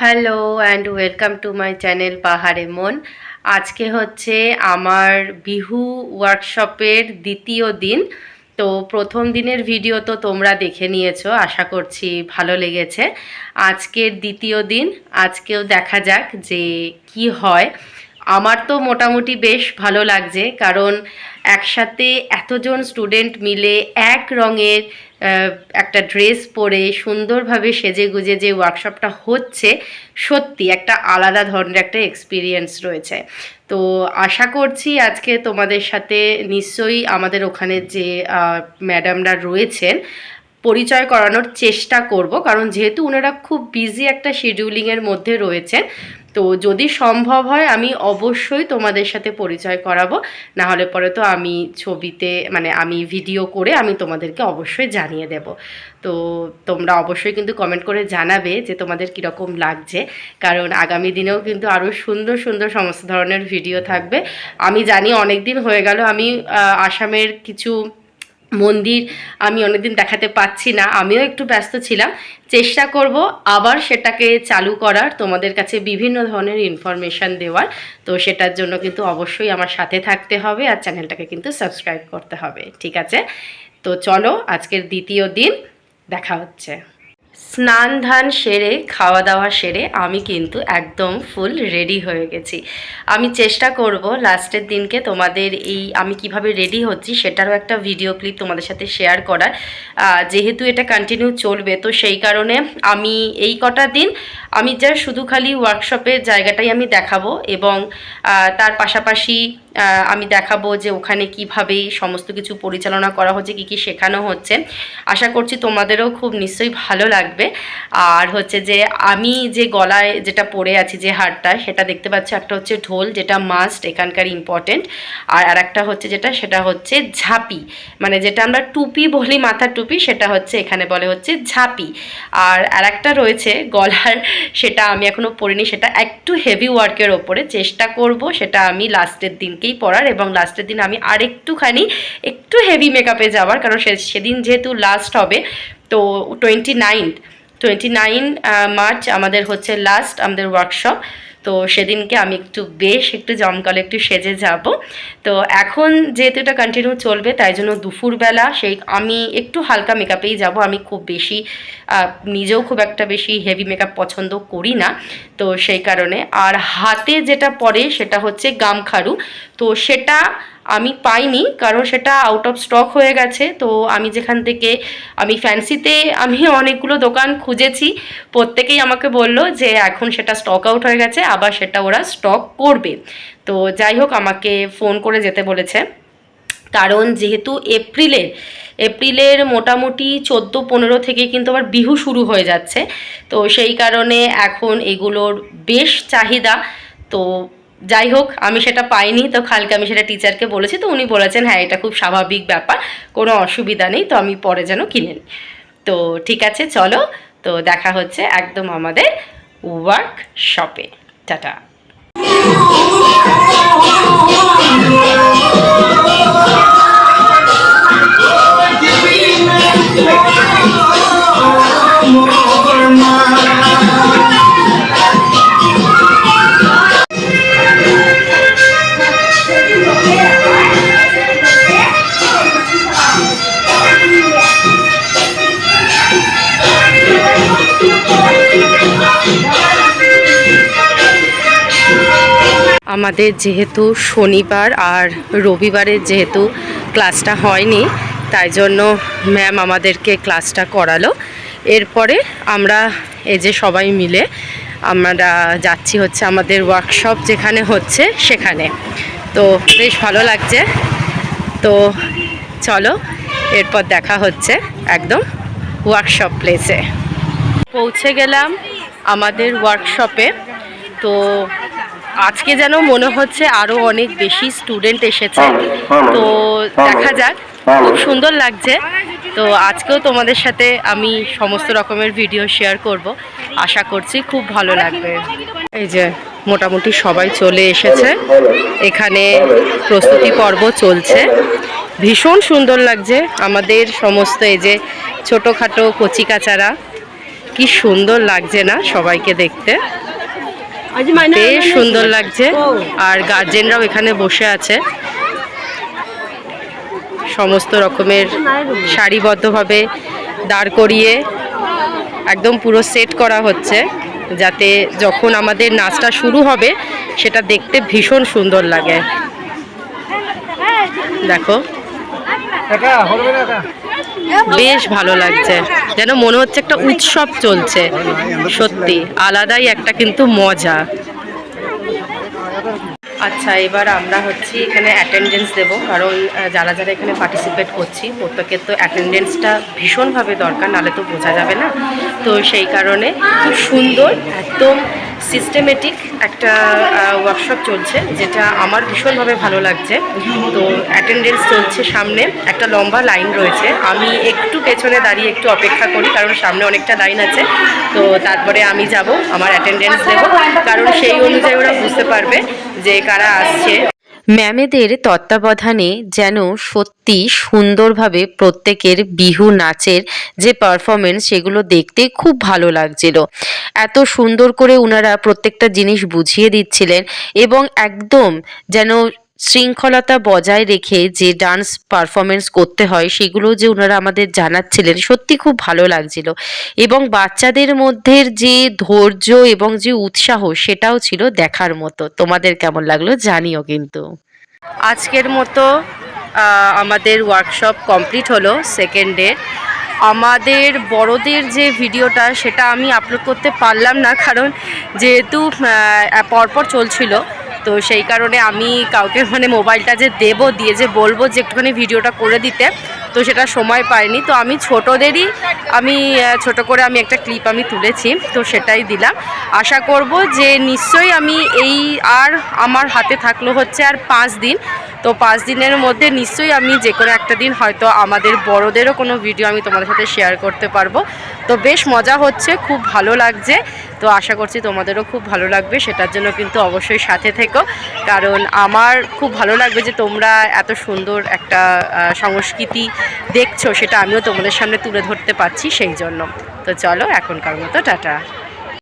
Hello and welcome to my channel পাহাড়ে মন আজকে হচ্ছে আমার বিহু ওয়ার্কশপের দ্বিতীয় দিন। তো প্রথম দিনের ভিডিও তো তোমরা দেখে নিয়েছো, আশা করছি ভালো লেগেছে। আজকের দ্বিতীয় দিন, আজকেও দেখা যাক যে কি হয়। আমার তো মোটামুটি বেশ ভালো লাগছে, কারণ একসাথে এতজন স্টুডেন্ট মিলে এক রঙের একটা ড্রেস পরে সুন্দরভাবে সেজে গুজে যে ওয়ার্কশপটা হচ্ছে, সত্যি একটা আলাদা ধরনের একটা এক্সপিরিয়েন্স রয়েছে। তো আশা করছি আজকে তোমাদের সাথে নিশ্চয়ই আমাদের ওখানে যে ম্যাডামরা রয়েছেন, পরিচয় করানোর চেষ্টা করব। কারণ যেহেতু ওনারা খুব বিজি একটা শিডিউলিংয়ের মধ্যে রয়েছেন তো যদি সম্ভব হয়, আমি অবশ্যই তোমাদের সাথে পরিচয় করাবো। না হলে পরে তো আমি ছবিতে মানে আমি ভিডিও করে আমি তোমাদেরকে অবশ্যই জানিয়ে দেব। তো তোমরা অবশ্যই কিন্তু কমেন্ট করে জানাবে যে তোমাদের কীরকম লাগছে। কারণ আগামী দিনেও কিন্তু আরও সুন্দর সুন্দর সমস্ত ধরনের ভিডিও থাকবে। আমি জানি অনেক দিন হয়ে গেল, আমি আসামের কিছু মন্দির আমি অনেকদিন দেখাতে পাচ্ছি না, আমিও একটু ব্যস্ত ছিলাম। চেষ্টা করব আবার সেটাকে চালু করার, তোমাদের কাছে বিভিন্ন ধরনের ইনফরমেশান দেওয়ার। তো সেটার জন্য কিন্তু অবশ্যই আমার সাথে থাকতে হবে আর চ্যানেলটাকে কিন্তু সাবস্ক্রাইব করতে হবে, ঠিক আছে? তো চলো আজকের দ্বিতীয় দিন, দেখা হচ্ছে। স্নান ধান সেরে, খাওয়া দাওয়া সেরে আমি কিন্তু একদম ফুল রেডি হয়ে গেছি। আমি চেষ্টা করব লাস্টের দিনকে তোমাদের এই আমি কীভাবে রেডি হচ্ছি সেটারও একটা ভিডিও ক্লিপ তোমাদের সাথে শেয়ার করার। যেহেতু এটা কন্টিনিউ চলবে, তো সেই কারণে আমি এই কটা দিন আমি যা শুধু খালি ওয়ার্কশপের জায়গাটাই আমি দেখাবো এবং তার পাশাপাশি আমি দেখাবো যে ওখানে কীভাবে সমস্ত কিছু পরিচালনা করা হচ্ছে, কী কী শেখানো হচ্ছে। আশা করছি তোমাদেরও খুব নিশ্চয়ই ভালো লাগবে। আর হচ্ছে যে আমি যে গলায় যেটা পরে আছি, যে হারটা, সেটা দেখতে পাচ্ছ, একটা হচ্ছে ঢোল, যেটা মাস্ট এখানকার ইম্পর্টেন্ট আর আরেকটা হচ্ছে যেটা, সেটা হচ্ছে ঝাঁপি। মানে যেটা আমরা টুপি বলি, মাথার টুপি, সেটা হচ্ছে এখানে বলে হচ্ছে ঝাঁপি। আর আরেকটা রয়েছে, গলার সেটা আমি এখনও পড়িনি, সেটা একটু হেভি ওয়ার্কের ওপরে। চেষ্টা করব সেটা আমি লাস্টের দিনকেই পড়ার এবং লাস্টের দিন আমি আর একটুখানি একটু হেভি মেকআপে যাওয়ার, কারণ সে সেদিন যেহেতু লাস্ট হবে, তো twenty ninth twenty nine March আমাদের হচ্ছে লাস্ট আমাদের ওয়ার্কশপ তো সেদিনকে আমি একটু বেশ একটু জমকালো একটু সেজে যাব। তো এখন যেহেতু এটা কন্টিনিউ চলবে, তাই জন্য দুপুরবেলা সেই আমি একটু হালকা মেকআপেই যাব। আমি খুব বেশি নিজেও খুব একটা বেশি হেভি মেকআপ পছন্দ করি না। তো সেই কারণে। আর হাতে যেটা পরে সেটা হচ্ছে গামখারু। তো সেটা আমি পাইনি, কারণ সেটা আউট অফ স্টক হয়ে গেছে। তো আমি যেখান থেকে, আমি ফ্যান্সিতে আমি অনেকগুলো দোকান খুঁজেছি। প্রত্যেকেই আমাকে বলল যে এখন সেটা স্টক আউট হয়ে গেছে, আবার সেটা ওরা স্টক করবে। তো যাই হোক, আমাকে ফোন করে যেতে বলেছে। কারণ যেহেতু এপ্রিলের এপ্রিলের মোটামুটি চোদ্দ পনেরো থেকে কিন্তু আবার বিহু শুরু হয়ে যাচ্ছে। তো সেই কারণে এখন এগুলোর বেশ চাহিদা। তো যাই হোক, আমি সেটা পাইনি, তো কালকে আমি সেটা টিচারকে বলেছি, তো উনি বলেছেন হ্যাঁ এটা খুব স্বাভাবিক ব্যাপার, কোনো অসুবিধা নেই, তো আমি পরে যেন কিনে নিই। তো ঠিক আছে, চলো, তো দেখা হচ্ছে একদম আমাদের ওয়ার্কশপে টাটা। আমাদের যেহেতু শনিবার আর রবিবারের যেহেতু ক্লাসটা হয়নি, তাই জন্য ম্যাম আমাদেরকে ক্লাসটা করালো। এরপরে আমরা এই যে সবাই মিলে আমরা যাচ্ছি হচ্ছে আমাদের ওয়ার্কশপ যেখানে হচ্ছে সেখানে। তো বেশ ভালো লাগছে। তো চলো, এরপর দেখা হচ্ছে একদম ওয়ার্কশপ প্লেসে পৌঁছে গেলাম আমাদের ওয়ার্কশপে তো আজকে যেন মনে হচ্ছে আরও অনেক বেশি স্টুডেন্ট এসেছে। তো দেখা যাক খুব সুন্দর লাগছে। তো আজকেও তোমাদের সাথে আমি সমস্ত রকমের ভিডিও শেয়ার করব। আশা করছি খুব ভালো লাগবে। এই যে মোটামুটি সবাই চলে এসেছে। এখানে প্রস্তুতি পর্ব চলছে। ভীষণ সুন্দর লাগছে। আমাদের সমস্ত এই যে ছোটোখাটো কচিকাচারা কি সুন্দর লাগছে না সবাইকে দেখতে। বেশ সুন্দর লাগছে। আর গার্জেনরাও এখানে বসে আছে। সমস্ত রকমের সারিবদ্ধভাবে দাঁড় করিয়ে একদম পুরো সেট করা হচ্ছে যাতে যখন আমাদের নাচটা শুরু হবে সেটা দেখতে ভীষণ সুন্দর লাগে। দেখো। বেশ ভালো লাগছে। যেন মনে হচ্ছে একটা উৎসব চলছে। সত্যি আলাদাই একটা কিন্তু মজা। আচ্ছা এবার আমরা হচ্ছে এখানে অ্যাটেন্ডেন্স দেব, কারণ যারা যারা এখানে পার্টিসিপেট করছি, প্রত্যেকের তো অ্যাটেন্ডেন্সটা ভীষণভাবে দরকার, নাহলে তো বোঝা যাবে না। তো সেই কারণে খুব সুন্দর, একদম সিস্টেমেটিক একটা ওয়ার্কশপ চলছে, যেটা আমার ভীষণভাবে ভালো লাগছে। তো অ্যাটেন্ডেন্স চলছে সামনে, একটা লম্বা লাইন রয়েছে। আমি একটু পেছনে দাঁড়িয়ে একটু অপেক্ষা করি, কারণ সামনে অনেকটা লাইন আছে। তো তারপরে আমি যাব, আমার অ্যাটেন্ডেন্স দেব, কারণ সেই অনুযায়ী ওরা বুঝতে পারবে। যে কারা আসছে। ম্যামেদের তত্ত্বাবধানে যেন সত্যি সুন্দরভাবে প্রত্যেকের বিহু নাচের যে পারফরমেন্স সেগুলো দেখতে খুব ভালো লাগছিল। এত সুন্দর করে ওনারা প্রত্যেকটা জিনিস বুঝিয়ে দিচ্ছিলেন এবং একদম যেন শৃঙ্খলতা বজায় রেখে যে ডান্স পারফরমেন্স করতে হয়, সেগুলো যে ওনারা আমাদের জানাচ্ছিলেন, সত্যি খুব ভালো লাগছিল। এবং বাচ্চাদের মধ্যে যে ধৈর্য এবং যে উৎসাহ, সেটাও ছিল দেখার মতো। তোমাদের কেমন লাগল জানিও কিন্তু। আজকের মতো আমাদের ওয়ার্কশপ কমপ্লিট হলো সেকেন্ড ডে আমাদের বড়দের যে ভিডিওটা, সেটা আমি আপলোড করতে পারলাম না, কারণ যেহেতু পরপর চলছিল। তো সেই কারণে আমি কাউকে মানে মোবাইলটা যে দেব, দিয়ে যে বলব যে একটুখানি ভিডিওটা করে দিতে, তো সেটা সময় পাইনি। তো আমি ছোটদেরই আমি ছোট করে আমি একটা ক্লিপ আমি তুলেছি, তো সেটাই দিলাম। আশা করব যে নিশ্চয়ই আমি এই আর আমার হাতে থাকল হচ্ছে আর পাঁচ দিন। তো পাঁচ দিনের মধ্যে নিশ্চয়ই আমি যে কোনো একটা দিন হয়তো আমাদের বড়দেরও কোনো ভিডিও আমি তোমাদের সাথে শেয়ার করতে পারব। তো বেশ মজা হচ্ছে, খুব ভালো লাগছে। তো আশা করছি তোমাদেরও খুব ভালো লাগবে, সেটার জন্য কিন্তু অবশ্যই সাথে থেকো। কারণ আমার খুব ভালো লাগবে যে তোমরা এত সুন্দর একটা সংস্কৃতি দেখছ, সেটা আমিও তোমাদের সামনে তুলে ধরতে পারছি সেই জন্য। তো চলো, এখনকার মতো, টাটা।